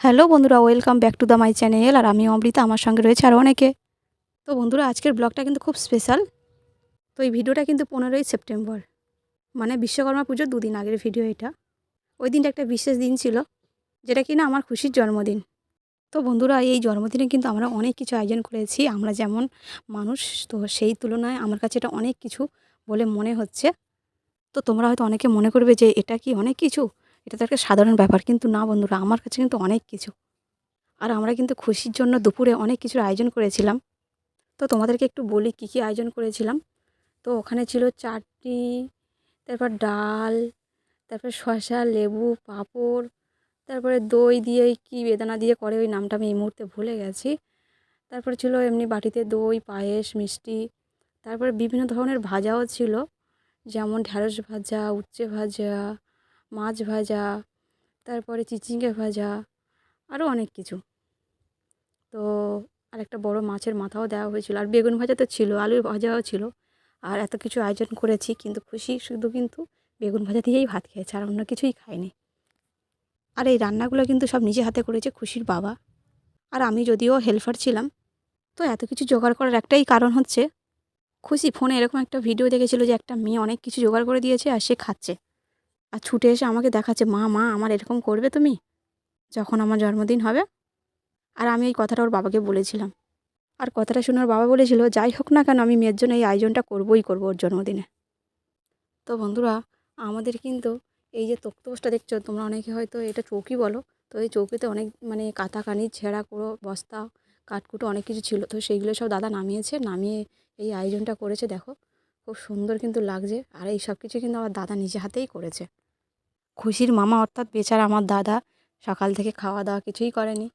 Hello বন্ধুরা, welcome back to the my channel. আর আমি অমৃতা, আমার সঙ্গে রয়েছে আরও অনেকে। তো বন্ধুরা, আজকের ব্লগটা কিন্তু খুব স্পেশাল। তো এই ভিডিওটা কিন্তু পনেরোই সেপ্টেম্বর। মানে বিশ্বকর্মা পুজোর দুদিন আগের ভিডিও এটা। ওই দিনটা একটা বিশেষ দিন ছিল, যেটা কিনা আমার খুশির জন্মদিন। তো বন্ধুরা, এই জন্মদিনে কিন্তু আমরা অনেক কিছু আয়োজন করেছি। আমরা যেমন মানুষ, তো সেই তুলনায় আমার কাছে এটা অনেক কিছু বলে মনে হচ্ছে। তো তোমরা হয়তো অনেকে মনে করবে যে এটা কি অনেক কিছু? এটা তো একটা সাধারণ ব্যাপার। কিন্তু না বন্ধুরা, আমার কাছে কিন্তু অনেক কিছু। আর আমরা কিন্তু খুশির জন্য দুপুরে অনেক কিছুর আয়োজন করেছিলাম। তো তোমাদেরকে একটু বলি কী কী আয়োজন করেছিলাম। তো ওখানে ছিল চাটনি, তারপর ডাল, তারপর শসা, লেবু, পাঁপড়, তারপরে দই দিয়ে কি বেদানা দিয়ে করে, ওই নামটা আমি এই মুহূর্তে ভুলে গেছি। তারপরে ছিল এমনি বাটিতে দই, পায়েস, মিষ্টি, তারপরে বিভিন্ন ধরনের ভাজাও ছিল। যেমন ঢ্যাঁড়স ভাজা, উচ্ছে ভাজা মাছ ভাজা, তারপরে চিচিঙ্গে ভাজা আরও অনেক কিছু। তো আর একটা বড় মাছের মাথাও দেওয়া হয়েছিল। আর বেগুন ভাজা তো ছিল আলুর ভাজাও ছিল। আর এত কিছু আয়োজন করেছি, কিন্তু খুশি শুধু কিন্তু বেগুন ভাজা দিয়েই ভাত খেয়েছে, আর অন্য কিছুই খায়নি আর এই রান্নাগুলো কিন্তু সব নিজে হাতে করেছে খুশির বাবা। আর আমি যদিও হেল্পার ছিলাম, তো এত কিছু জোগাড় করার একটাই কারণ হচ্ছে, খুশি ফোনে এরকম একটা ভিডিও দেখেছিল যে একটা মেয়ে অনেক কিছু জোগাড় করে দিয়েছে আর সে খাচ্ছে। আর ছুটে এসে আমাকে দেখাচ্ছে, মা মা, আমার এরকম করবে তুমি? যখন আমার জন্মদিন হবে। আর আমি এই কথাটা ওর বাবাকে বলেছিলাম। আর কথাটা শুনে ওর বাবা বলেছিল, যাই হোক না কেন, আমি মেয়ের জন্য এই আয়োজনটা করবোই করব ওর জন্মদিনে। তো বন্ধুরা, আমাদের কিন্তু এই যে তক্তপোষটা দেখছ, তোমরা অনেকে হয়তো এটা চৌকি বলো, তো এই চৌকিতে অনেক মানে কাতা কানি ছেঁড়া কুড়ো, বস্তা, কাঠকুটো অনেক কিছু ছিল। তো সেইগুলো সব দাদা নামিয়েছে, নামিয়ে এই আয়োজনটা করেছে, দেখো। খুব সুন্দর কিন্তু লাগছে। আর এই সব কিছু কিন্তু আমার দাদা নিজে হাতেই করেছে। খুশির মামা অর্থাৎ বেচারা আমার দাদা সকাল থেকে খাওয়া দাওয়া কিছুই করেনি।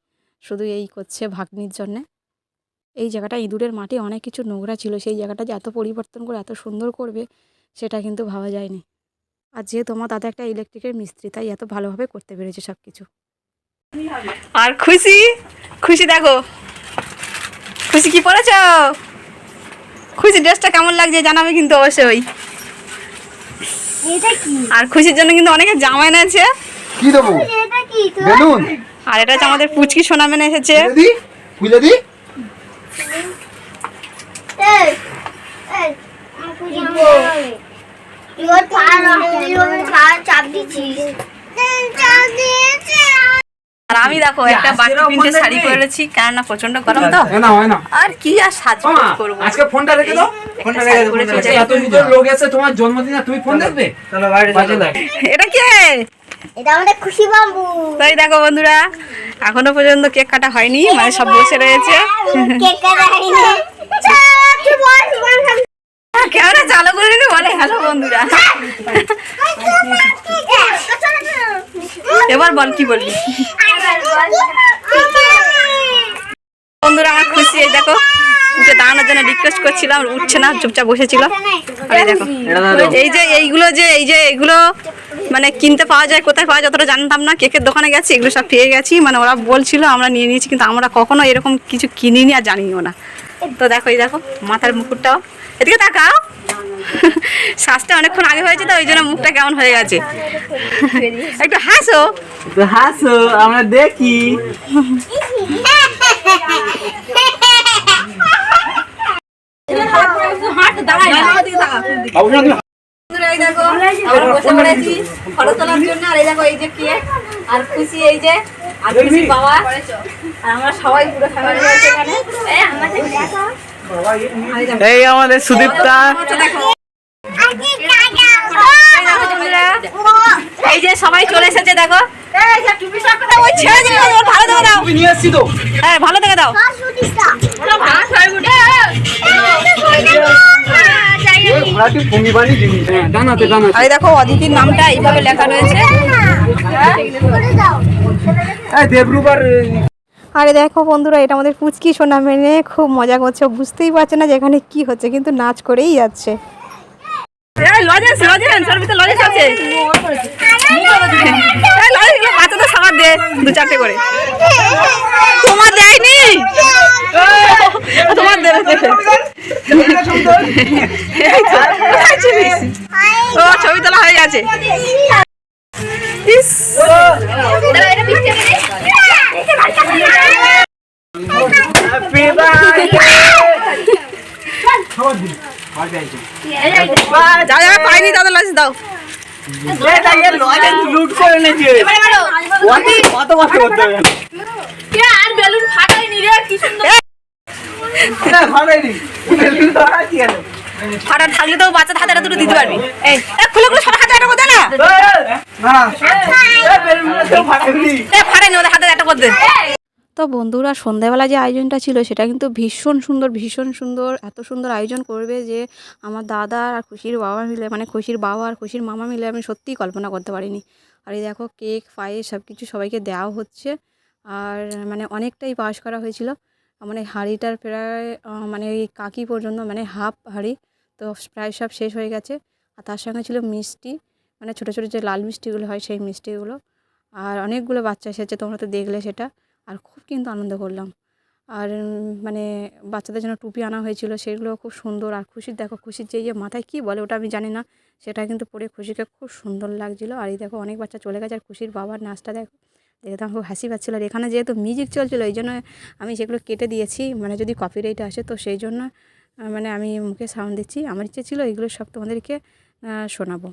শুধু এই করছে ভাগ্নির জন্যে। এই জায়গাটা ইঁদুরের মাটি অনেক কিছু নোংরা ছিল। সেই জায়গাটা যে এত পরিবর্তন করে এত সুন্দর করবে, সেটা কিন্তু ভাবা যায়নি। আর যেহেতু আমার দাদা একটা ইলেকট্রিকের মিস্ত্রি, তাই এত ভালোভাবে করতে পেরেছে সব কিছু আর খুশি? খুশি দেখো। খুশি কি পড়েছ? খুশি ড্রেসটা কেমন লাগছে জানাবে কিন্তু অবশ্যই। এটা কি? আর খুশির জন্য কিন্তু অনেকে জামা এনেছে। কি দেবো? এটা কি? বেলুন। আর এটা হচ্ছে আমাদের পুচকি সোনা মেনে এসেছে। দি ফুলে দি এই এই ইওর পা ইওর পা চাপ আর আমি দেখো একটা বাটি প্রিন্টে শাড়ি পরেছি কেননা প্রচণ্ড গরম তো। না হয় না। আর কি আর সাজ করব? আজকে ফোনটা রেখে দাও। ফোনটা রেখে দাও। এত সুন্দর লোক এসে তোমার জন্মদিন তুমি ফোন দেখবে? চলো বাইরে এটা কে? এটা আমাদের খুশি বাবু। তাই দেখো বন্ধুরা এখনও পর্যন্ত কেক কাটা হয়নি মানে সব বসে রয়েছে। কেক কাটা হয়নি কি বল বল ক্যামেরা চালু করে নিলে বলে হ্যালো বন্ধুরা। এবার বল কি বলবি? বন্ধুরা আমার খুশি। এই দেখো উঠে দাঁড়ানোর জন্য রিকোয়েস্ট করছিলাম উঠছে না চুপচাপ বসেছিল। আর এই দেখো এই যে এইগুলো যে এই যে এইগুলো মানে কিনতে পাওয়া যায় কোথায় পাওয়া যায় অতটা জানতাম না কেকের দোকানে গেছি এগুলো সব পেয়ে গেছি। মানে ওরা বলছিল আমরা নিয়ে নিয়েছি কিন্তু আমরা কখনো এরকম কিছু কিনিনি আর জানিও না। তো দেখো এই দেখো মাথার মুকুটটাও। এদিকে তাকাও। শ্বাসটা অনেকক্ষণ আগে হয়েছে তো ওই জন্য মুখটা কেমন হয়ে গেছে। একটু হাসো। হাসো আমরা দেখি। এই দেখো, আমরা বসে পড়েছি ফটো তোলার জন্য আর এই দেখো এই যে কেক আর খুশি এই যে আর খুশি বাবা আর আমরা সবাই পুরো ফ্যামিলি এখানে এই আমাদের এই সুদীপ্তা দেখো এই দেখো বন্ধুরা, এই যে সবাই চলে এসেছে দেখো ভালো দেখে দাও নিয়ে হ্যাঁ ভালো দেখে দাও আর দেখো অদিতির নামটা এইভাবে লেখা রয়েছে আরে দেখো বন্ধুরা এটা আমাদের পুচকি সোনা মেনে খুব মজা করছে বুঝতেই পারছে না যে এখানে কি হচ্ছে কিন্তু নাচ করেই যাচ্ছে লজেন্স লজেন্স ওর ভিতরে লজেন্স আছে। বাচ্চাদের সাবার দে দু চারটে করে। তোমার দেয়নি? তোমার ও ছবি তোলা হয়ে গেছে। ইস। হ্যাপি পাইনি তাদের দাও। করতে ফাটা থাকলে তো বাচ্চা হাতে দুটো দিতে পারবি। এই খুলে খুলে সবার হাতে একটা করে দে না। না। এ বেলুনগুলো তো ফাটাবি এ, ফাটাইনি ওদের হাতে একটা করে দে। তো বন্ধুরা সন্ধ্যাবেলা যে আয়োজনটা ছিল সেটা কিন্তু ভীষণ সুন্দর ভীষণ সুন্দর, এত সুন্দর আয়োজন করবে যে আমার দাদা আর খুশির বাবা মিলে মানে খুশির বাবা আর খুশির মামা মিলে আমি সত্যিই কল্পনা করতে পারিনি। আর এই দেখো, কেক, পায়েস সব কিছু সবাইকে দেওয়া হচ্ছে। আর মানে অনেকটাই পাস করা হয়েছিল। মানে হাঁড়িটার প্রায় মানে ওই কাকি পর্যন্ত মানে হাফ হাঁড়ি, তো প্রায় সব শেষ হয়ে গেছে। আর তার সঙ্গে ছিল মিষ্টি মানে ছোটো ছোটো যে লাল মিষ্টিগুলো হয় সেই মিষ্টিগুলো। আর অনেকগুলো বাচ্চা এসেছে, তোমরা তো দেখলে সেটা। আর খুব কিন্তু আনন্দ করলাম। আর মানে বাচ্চাদের জন্য টুপি আনা হয়েছিল সেগুলো খুব সুন্দর। আর খুশির, দেখো খুশির যে ইয়ে মাথায় কী বলে ওটা আমি জানি না। সেটা কিন্তু পরে খুশিকে খুব সুন্দর লাগছিল। আর এই দেখো অনেক বাচ্চা চলে গেছে, আর খুশির বাবার নাচটা দেখো, দেখে তো খুব হাসি পাচ্ছিলো। আর এখানে যেহেতু মিউজিক চলছিলো, এই জন্য আমি সেগুলো কেটে দিয়েছি। মানে যদি কপিরাইট আসে, তো সেই জন্য মানে আমি মুখে সাউন্ড দিচ্ছি। আমার ইচ্ছে ছিল এগুলো সব তোমাদেরকে শোনাবো।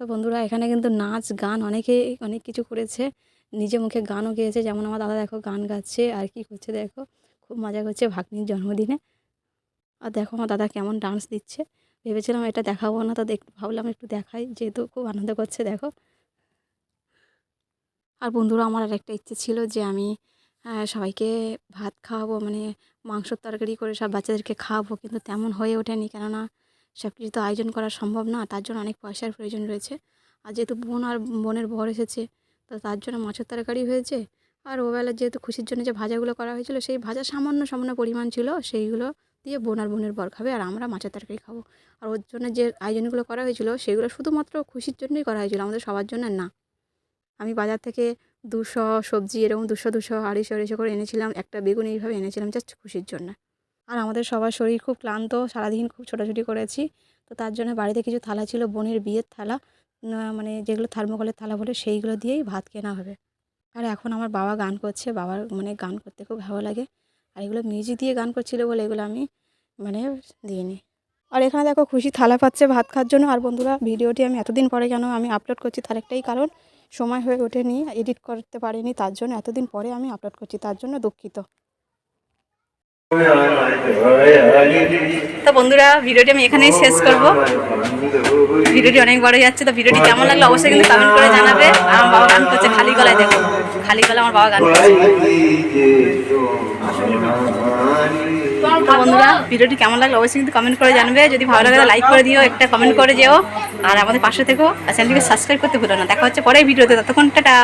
তো বন্ধুরা, এখানে কিন্তু নাচ, গান অনেকে অনেক কিছু করেছে। নিজে মুখে গানও গেয়েছে, যেমন আমার দাদা দেখো গান গাচ্ছে আর কি করছে দেখো, খুব মজা করছে ভাগ্নির জন্মদিনে। আর দেখো আমার দাদা কেমন ডান্স দিচ্ছে। ভেবেছিলাম এটা দেখাবো না, তো দেখ ভাবলাম একটু দেখাই, যেহেতু খুব আনন্দ করছে দেখো। আর বন্ধুরা, আমার আর একটা ইচ্ছে ছিল যে আমি সবাইকে ভাত খাওয়াবো মানে মাংসর তরকারি করে সব বাচ্চাদেরকে খাওয়াবো, কিন্তু তেমন হয়ে ওঠেনি, কেননা সব কিছু তো আয়োজন করা সম্ভব না, তার জন্য অনেক পয়সার প্রয়োজন রয়েছে। আর যেহেতু বোন আর বোনের বর এসেছে তো তার জন্য মাছের তরকারি হয়েছে। আর ওবেলা যেহেতু খুশির জন্য যে ভাজাগুলো করা হয়েছিল, সেই ভাজা সামান্য সামান্য পরিমাণ ছিল, সেইগুলো দিয়ে বোন আর বোনের বর খাবে আর আমরা মাছের তরকারি খাব। আর ওর জন্য যে আয়োজনগুলো করা হয়েছিল, সেগুলো শুধুমাত্র খুশির জন্যই করা হয়েছিল, আমাদের সবার জন্য না। আমি বাজার থেকে দুশো সবজি, এরকম দুশো দুশো, আড়াইশো আড়াইশো করে এনেছিলাম, একটা বেগুন এইভাবে এনেছিলাম জাস্ট খুশির জন্য। আর আমাদের সবার শরীর খুব ক্লান্ত, সারাদিন খুব ছোটাছুটি করেছি। তো তার জন্য বাড়িতে কিছু থালা ছিল, বোনের বিয়ের থালা। মানে যেগুলো থার্মোকলের থালা বলে সেইগুলো দিয়েই ভাত কেনা হবে। আর এখন আমার বাবা গান করছে, বাবার মানে গান করতে খুব ভালো লাগে। আর এগুলো মিউজিক দিয়ে গান করছিল বলে এগুলো আমি মানে দিইনি। আর এখানে দেখো খুশি থালা পাচ্ছে ভাত খাওয়ার জন্য। আর বন্ধুরা, ভিডিওটি আমি এতদিন পরে কেন আমি আপলোড করছি তার একটাই কারণ, সময় হয়ে ওঠেনি এডিট করতে পারিনি, তার জন্য এতদিন পরে আমি আপলোড করছি, তার জন্য দুঃখিত। তো বন্ধুরা, ভিডিওটি আমি এখানেই শেষ করব। ভিডিওটি অনেক বড় যাচ্ছে, তো ভিডিওটি কেমন লাগল অবশ্যই কিন্তু কমেন্ট করে জানাবে। আমার বাবা গান করছে, খালি গলায় দেখো। খালি গলায় আমার বাবা গান করছে। তো বন্ধুরা, ভিডিওটি কেমন লাগল অবশ্যই কিন্তু কমেন্ট করে জানবে। যদি ভালো লাগে লাইক করে দিও, একটা কমেন্ট করে যেও। আর আমাদের পাশে থেকো, আর চ্যানেলটিকে সাবস্ক্রাইব করতে ভুলো না। দেখা হচ্ছে পরের ভিডিওতে, ততক্ষণ টাটা।